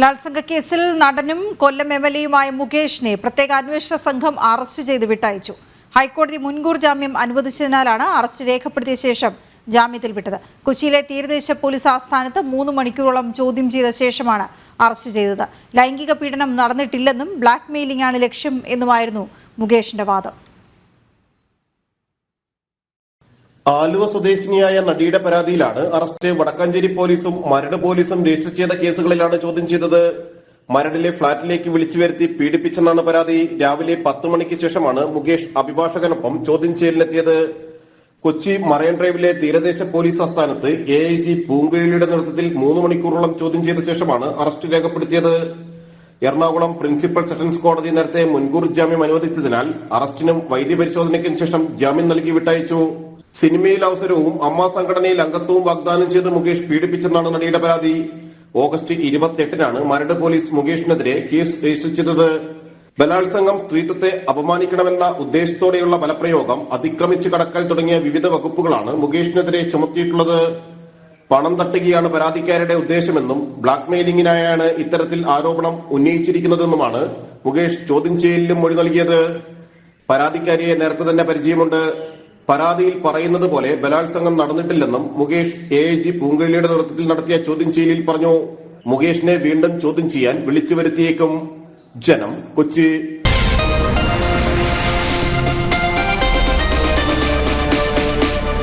ബലാത്സംഗ കേസിൽ നടനും കൊല്ലം എം എൽ എയുമായ മുകേഷിനെ പ്രത്യേക അന്വേഷണ സംഘം അറസ്റ്റ് ചെയ്ത് വിട്ടയച്ചു. ഹൈക്കോടതി മുൻകൂർ ജാമ്യം അനുവദിച്ചതിനാലാണ് അറസ്റ്റ് രേഖപ്പെടുത്തിയ ശേഷം ജാമ്യത്തിൽ വിട്ടത്. കൊച്ചിയിലെ തീരദേശ പോലീസ് ആസ്ഥാനത്ത് മൂന്ന് മണിക്കൂറോളം ചോദ്യം ചെയ്ത ശേഷമാണ് അറസ്റ്റ് ചെയ്തത്. ലൈംഗിക പീഡനം നടന്നിട്ടില്ലെന്നും ബ്ലാക്ക് മെയിലിംഗ് ആണ് ലക്ഷ്യം എന്നുമായിരുന്നു മുകേഷിന്റെ വാദം. ആലുവ സ്വദേശിനിയായ നടിയുടെ പരാതിയിലാണ് അറസ്റ്റ്. വടക്കാഞ്ചേരി പോലീസും മരട് പോലീസും രജിസ്റ്റർ ചെയ്ത കേസുകളിലാണ് ചോദ്യം ചെയ്തത്. മരടിലെ ഫ്ളാറ്റിലേക്ക് വിളിച്ചു വരുത്തി പീഡിപ്പിച്ചെന്നാണ് പരാതി. രാവിലെ പത്ത് മണിക്ക് ശേഷമാണ് മുകേഷ് അഭിഭാഷകനൊപ്പം ചോദ്യം ചെയ്യലിനെത്തിയത്. കൊച്ചി മറൈൻ ഡ്രൈവിലെ തീരദേശ പോലീസ് ആസ്ഥാനത്ത് എ ഐ ജി പൂങ്കുഴലിയുടെ നേതൃത്വത്തിൽ മൂന്ന് മണിക്കൂറോളം ചോദ്യം ചെയ്ത ശേഷമാണ് അറസ്റ്റ് രേഖപ്പെടുത്തിയത്. എറണാകുളം പ്രിൻസിപ്പൽ സെഷൻസ് കോടതി നേരത്തെ മുൻകൂർ ജാമ്യം അനുവദിച്ചതിനാൽ അറസ്റ്റിനും വൈദ്യപരിശോധനയ്ക്കും ശേഷം ജാമ്യം നൽകി വിട്ടയച്ചു. സിനിമയിൽ അവസരവും അമ്മ സംഘടനയിൽ അംഗത്വവും വാഗ്ദാനം ചെയ്ത് മുകേഷ് പീഡിപ്പിച്ചെന്നാണ് നടിയുടെ പരാതി. ഓഗസ്റ്റ് ഇരുപത്തിയെട്ടിനാണ് മരട് പോലീസ് മുകേഷിനെതിരെ കേസ് രജിസ്റ്റർ ചെയ്തത്. ബലാത്സംഗം സ്ത്രീത്വത്തെ അപമാനിക്കണമെന്ന ഉദ്ദേശത്തോടെയുള്ള ബലപ്രയോഗം അതിക്രമിച്ചു കടക്കൽ തുടങ്ങിയ വിവിധ വകുപ്പുകളാണ് മുകേഷിനെതിരെ ചുമത്തിയിട്ടുള്ളത്. പണം തട്ടുകയാണ് പരാതിക്കാരുടെ ഉദ്ദേശമെന്നും ബ്ലാക്ക് മെയിലിംഗിനായാണ് ഇത്തരത്തിൽ ആരോപണം ഉന്നയിച്ചിരിക്കുന്നതെന്നുമാണ് മുകേഷ് ചോദ്യം ചെയ്യലിലും മൊഴി നൽകിയത്. പരാതിക്കാരിയെ നേരത്തെ തന്നെ പരിചയമുണ്ട്. പരാതിയിൽ പറയുന്നത് പോലെ ബലാത്സംഗം നടന്നിട്ടില്ലെന്നും മുകേഷ് എ ജി പൂങ്കള്ളിയുടെ നേതൃത്വത്തിൽ നടത്തിയ ചോദ്യം ചെയ്യലിൽ പറഞ്ഞു. മുകേഷിനെ വീണ്ടും ചോദ്യം ചെയ്യാൻ വിളിച്ചു വരുത്തിയേക്കും. ജനം കൊച്ചി.